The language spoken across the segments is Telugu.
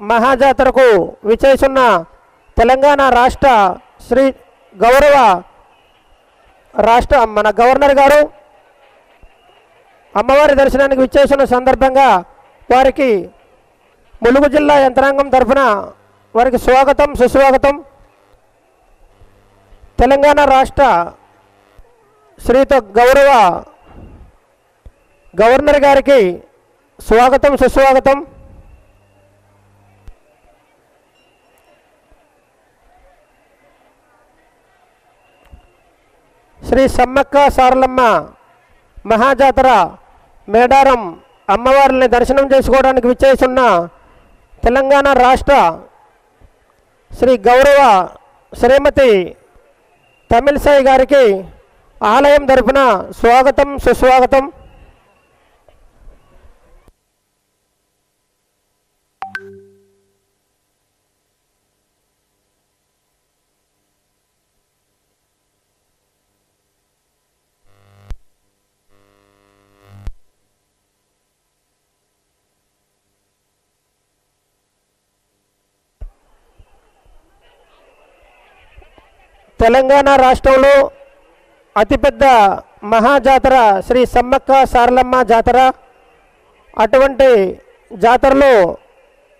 మహాజాతరకు విచేసున్న తెలంగాణ రాష్ట్ర శ్రీ గౌరవ రాష్ట్ర మన గవర్నర్ గారు అమ్మవారి దర్శనానికి విచ్చేసిన సందర్భంగా వారికి ములుగు జిల్లా యంత్రాంగం తరఫున వారికి స్వాగతం సుస్వాగతం. తెలంగాణ రాష్ట్ర శ్రీతో గౌరవ గవర్నర్ గారికి స్వాగతం సుస్వాగతం. శ్రీ సమ్మక్క సారలమ్మ మహాజాతర మేడారం అమ్మవారిని దర్శనం చేసుకోవడానికి విచ్చేస్తున్న తెలంగాణ రాష్ట్ర శ్రీ గౌరవ శ్రీమతి తమిళసాయి గారికి ఆలయం తరపున స్వాగతం సుస్వాగతం. తెలంగాణ రాష్ట్రంలో అతిపెద్ద మహాజాతర శ్రీ సమ్మక్క సారలమ్మ జాతర. అటువంటి జాతరలో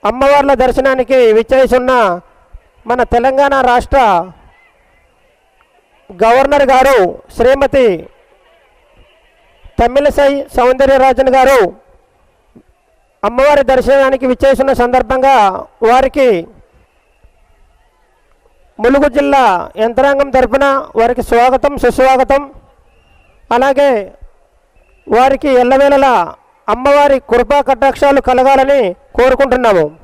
అమ్మవార్ల దర్శనానికి విచ్చేసున్న మన తెలంగాణ రాష్ట్ర గవర్నర్ గారు శ్రీమతి తమిళసై సౌందర్యరాజన్ గారు అమ్మవారి దర్శనానికి విచ్చేసిన సందర్భంగా వారికి ములుగు జిల్లా యంత్రాంగం తరఫున వారికి స్వాగతం సుస్వాగతం. అలాగే వారికి ఎల్లవేళలా అమ్మవారి కృపా కటాక్షాలు కలగాలని కోరుకుంటున్నాము.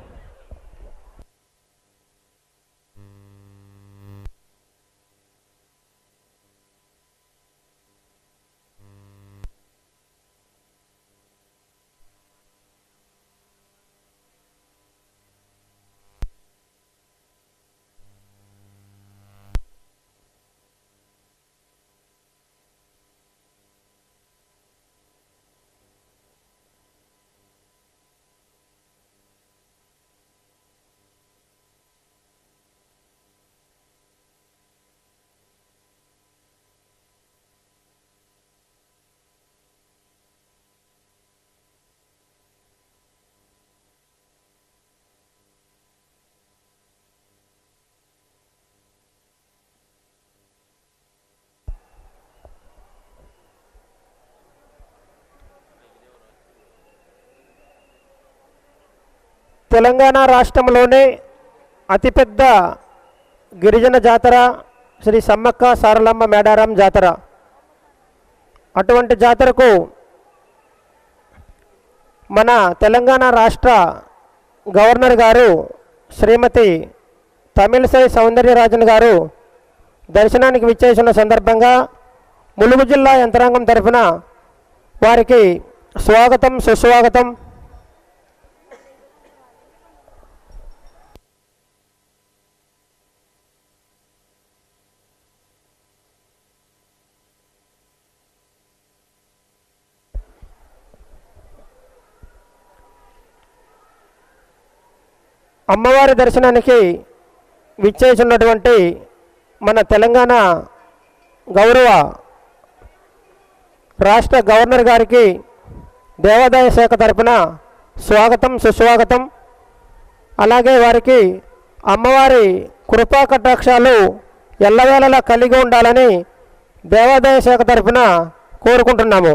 తెలంగాణ రాష్ట్రంలోనే అతిపెద్ద గిరిజన జాతర శ్రీ సమ్మక్క సారలమ్మ మేడారం జాతర. అటువంటి జాతరకు మన తెలంగాణ రాష్ట్ర గవర్నర్ గారు శ్రీమతి తమిళసై సౌందర్యరాజన్ గారు దర్శనానికి విచ్చేసిన సందర్భంగా ములుగు జిల్లా యంత్రాంగం తరఫున వారికి స్వాగతం సుస్వాగతం. అమ్మవారి దర్శనానికి విచ్చేసినటువంటి మన తెలంగాణ గౌరవ రాష్ట్ర గవర్నర్ గారికి దేవాదాయ శాఖ తరపున స్వాగతం సుస్వాగతం. అలాగే వారికి అమ్మవారి కృపా కటాక్షాలు ఎల్లవేళలా కలిగి ఉండాలని దేవాదాయ శాఖ తరపున కోరుకుంటున్నాము.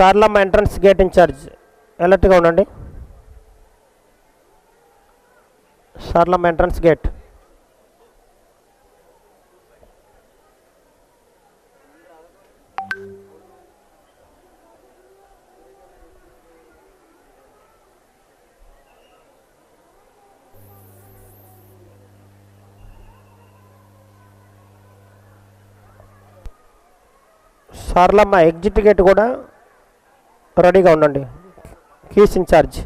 సార్లమ్మ ఎంట్రన్స్ గేట్ ఇన్ఛార్జ్ ఎలర్ట్గా ఉండండి. Saralamma entrance gate Saralamma exit gate కూడా రెడీగా ఉండండి. Keys incharge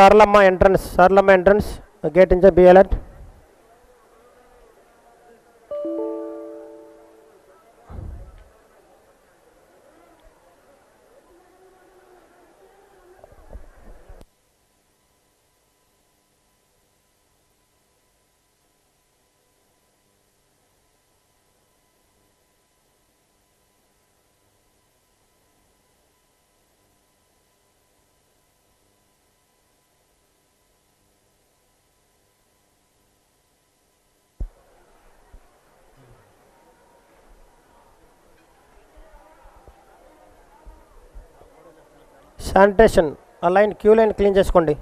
Saralamma entrance Saralamma entrance gate incharge be alert sanitation ఆ లైన్ క్యూ లైన్ క్లీన్ చేసుకోండి.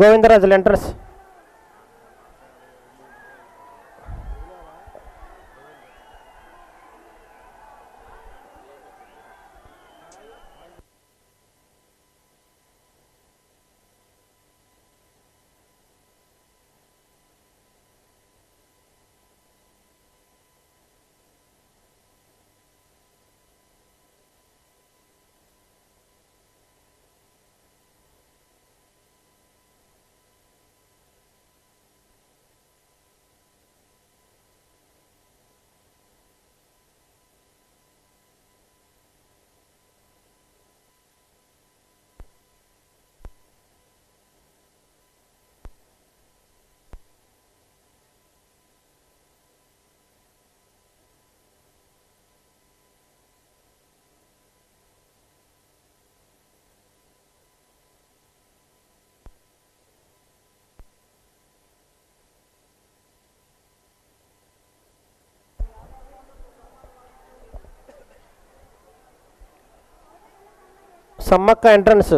Govindarajulu entrance Sammakka entrance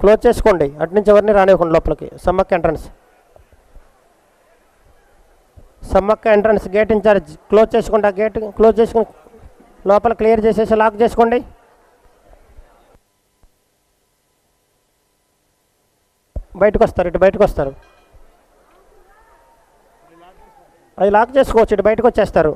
close చేసుకోండి. అటు నుంచి ఎవరిని రానివ్వకండి లోపలికి. Sammakka entrance. Sammakka entrance gate incharge close చేసుకోండి ఆ గేట్ క్లోజ్ చేసుకుని లోపల క్లియర్ చేసేసి లాక్ చేసుకోండి. బయటకు వస్తారు. ఇటు బయటకు వస్తారు. అది లాక్ చేసుకోవచ్చు. ఇటు బయటకు వచ్చేస్తారు.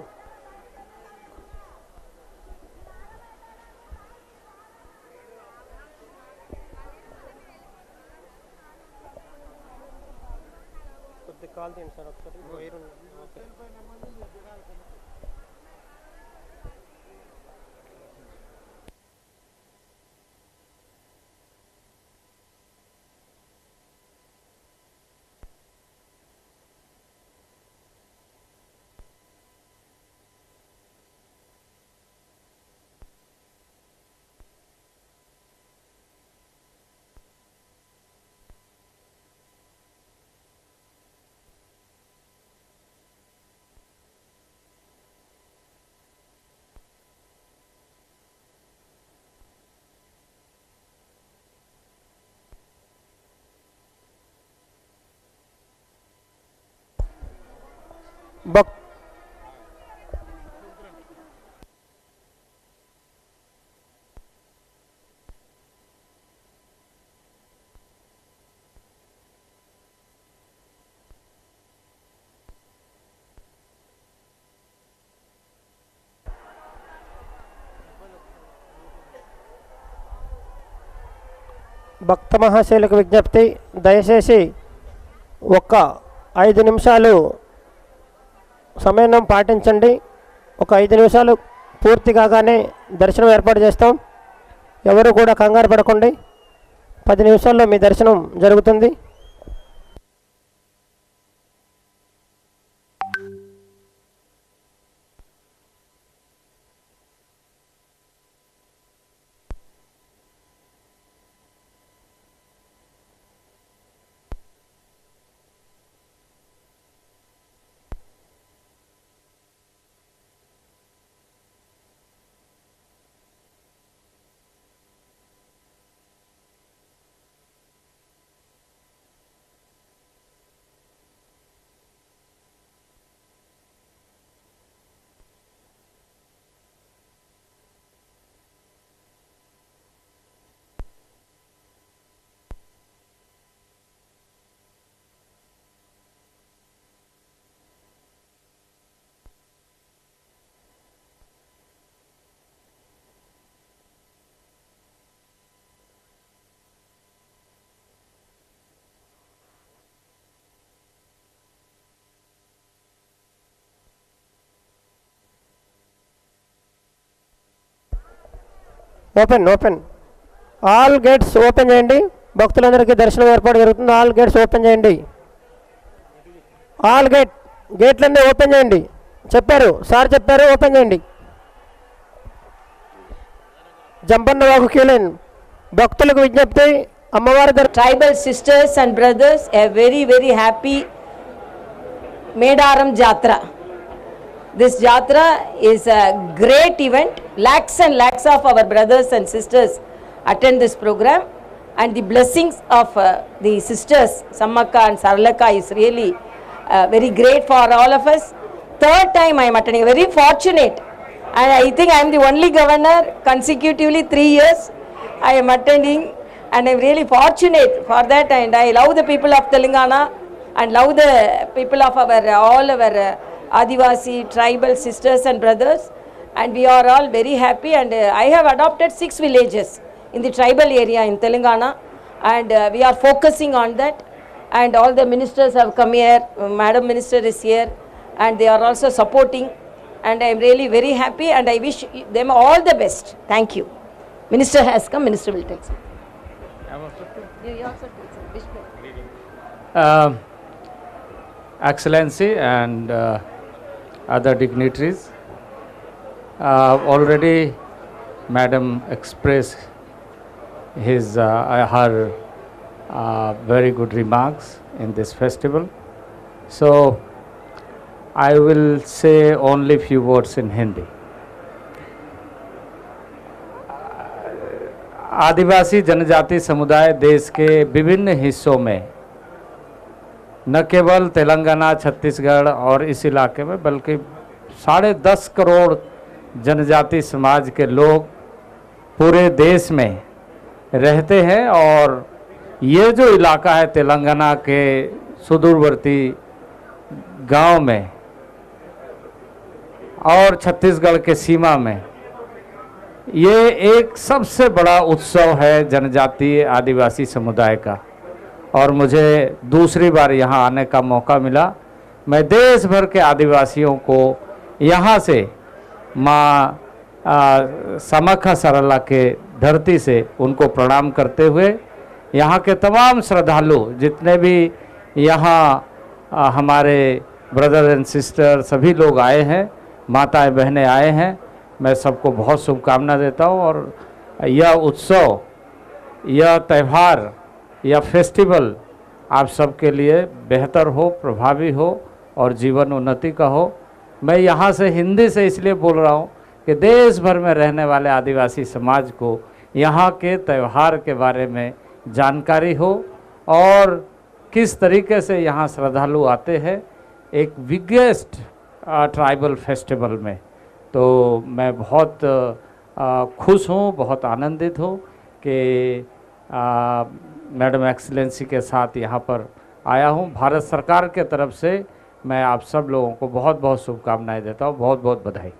భక్ భక్త మహాశైలకు విజ్ఞప్తి దయచేసి ఒక్క ఐదు నిమిషాలు సమయం పాటించండి. ఒక ఐదు నిమిషాలు పూర్తి కాగానే దర్శనం ఏర్పాటు చేస్తాం. ఎవరు కూడా కంగారు పడకండి. పది నిమిషాల్లో మీ దర్శనం జరుగుతుంది. Open open. All gates open చేయండి. భక్తులందరికీ దర్శనం ఏర్పాటు జరుగుతుంది. ఆల్ గేట్స్ ఓపెన్ చేయండి. ఆల్ గేట్ గేట్లన్నీ ఓపెన్ చేయండి. చెప్పారు సార్ చెప్పారు ఓపెన్ చేయండి. జంపన్న బాబు క్యూలైన్ భక్తులకు విజ్ఞప్తి అమ్మవారి tribal sisters and brothers brothers very very happy Medaram Jatara This Jatra is a great event. Lakhs and lakhs of our brothers and sisters attend this program. and the blessings of uh, the sisters Sammaka and Saralaka is really uh, very great for all of us. Third time I am attending, very fortunate. And I think I am the only governor consecutively three years I am attending and I am really fortunate for that and I love the people of Telangana and love the people of our all our uh, Adivasi tribal sisters and brothers and we are all very happy and uh, I have adopted six villages in the tribal area in Telangana and uh, we are focusing on that and all the ministers have come here, uh, Madam Minister is here and they are also supporting and I am really very happy and I wish them all the best. Thank you. Minister has come, Minister will take some. Um, Excellency and uh, other dignitaries, uh, already Madam expressed his uh, her uh, very good remarks in this festival. So I will say only few words in Hindi. आदिवासी जनजाति समुदाय देश के विभिन्न हिस्सों में न केवल तेलंगाना, छत्तीसगढ़ और इस इलाके में, बल्कि साढ़े दस करोड़ जनजाति समाज के लोग पूरे देश में रहते हैं और ये जो इलाका है तेलंगाना के सुदूरवर्ती गाँव में और छत्तीसगढ़ के सीमा में, ये एक सबसे बड़ा उत्सव है जनजातीय आदिवासी समुदाय का। और मुझे दूसरी बार यहाँ आने का मौका मिला। मैं देश भर के आदिवासियों को यहाँ से माँ समखा सरला के धरती से उनको प्रणाम करते हुए यहाँ के तमाम श्रद्धालु जितने भी यहाँ हमारे ब्रदर एंड सिस्टर सभी लोग आए हैं, माताएँ बहनें आए हैं, मैं सबको बहुत शुभकामना देता हूँ और यह उत्सव, यह त्यौहार यह फेस्टिवल आप सबके लिए बेहतर हो, प्रभावी हो और जीवन उन्नति का हो। मैं यहाँ से हिंदी से इसलिए बोल रहा हूँ कि देश भर में रहने वाले आदिवासी समाज को यहाँ के त्यौहार के बारे में जानकारी हो और किस तरीके से यहाँ श्रद्धालु आते हैं एक बिगेस्ट ट्राइबल फेस्टिवल में। तो मैं बहुत खुश हूँ, बहुत आनंदित हूँ कि मैडम एक्सीलेंसी के साथ यहाँ पर आया हूँ। भारत सरकार के तरफ़ से मैं आप सब लोगों को बहुत बहुत शुभकामनाएँ देता हूँ। बहुत बहुत बधाई।